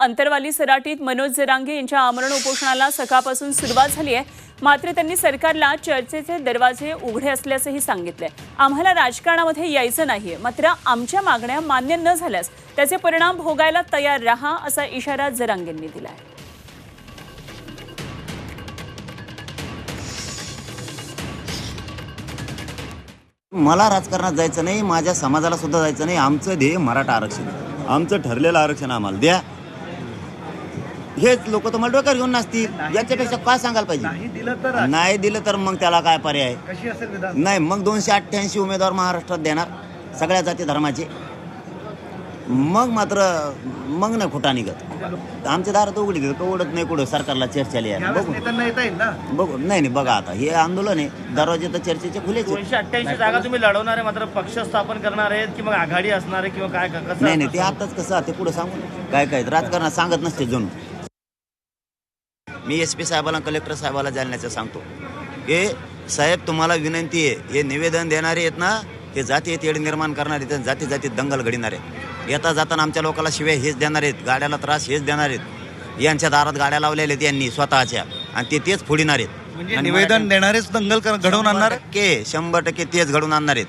अंतरवाली सराटीत मनोज जरांगे यांच्या आमरण उपोषणाला सकाळपासून सुरुवात झाली आहे. मात्र त्यांनी सरकारला चर्चेचे दरवाजे उघडे असल्याचंही सांगितलंय. आम्हाला राजकारणामध्ये यायचं नाहीये. मात्र आमच्या मागण्या मान्य न झाल्यास त्याचे परिणाम भोगायला तयार राहा असा इशारा जरांगेंनी दिलाय. मला राजकारणात जायचं नाही माझ्या समाजाला सुद्धा जायचं नाही. आमचं ध्येय मराठा आरक्षण आमचं ठरलेलं आरक्षण आम्हाला द्या. हेच लोक तुम्हाला डोक्यावर घेऊन नसतील याच्यापेक्षा काय सांगायला नाही पाहिजे दिलं तर नाही दिलं तर मग त्याला काय पर्याय? कशी असेल विधान? नाही मग दोनशे अठ्ठ्याऐंशी उमेदवार महाराष्ट्रात देणार सगळ्या जाती धर्माचे. मग मात्र मग नाही खोटा निघत. आमचे दारात उघडी देत उघडत नाही कुठं सरकारला चर्चा लिहायला. यावेळेस बघू. ना? बघू. नाही नाही बघा आता हे आंदोलन आहे. दरवाजे तर चर्चेचे खुलेच आहेत. दोनशे अठ्ठ्याऐंशी जागा तुम्ही लढवणार आहे मात्र पक्ष स्थापन करणार आहेत की मग आघाडी असणार आहे किंवा काय कसं नाही नाही ते आताच कसं ते पुढे सांगू काय काय राजकारणात सांगत नसते जणू मी एस पी साहेबाला कलेक्टर साहेबाला जालन्याचं सांगतो. की साहेब तुम्हाला विनंती आहे हे निवेदन देणारे आहेत ना ते जाती तेढ निर्माण करणारे आहेत जाती जाती दंगल घडणारे येता जाताना आमच्या लोकांना शिवाय हेच देणार आहेत गाड्याला त्रास हेच देणार आहेत. यांच्या दारात गाड्या लावलेल्या आहेत यांनी स्वतःच्या आणि ते तेच फोडिणार आहेत. म्हणजे निवेदन देणारेच दंगल घडवून आणणार? टक्के शंभर टक्के तेच घडून आणणार आहेत.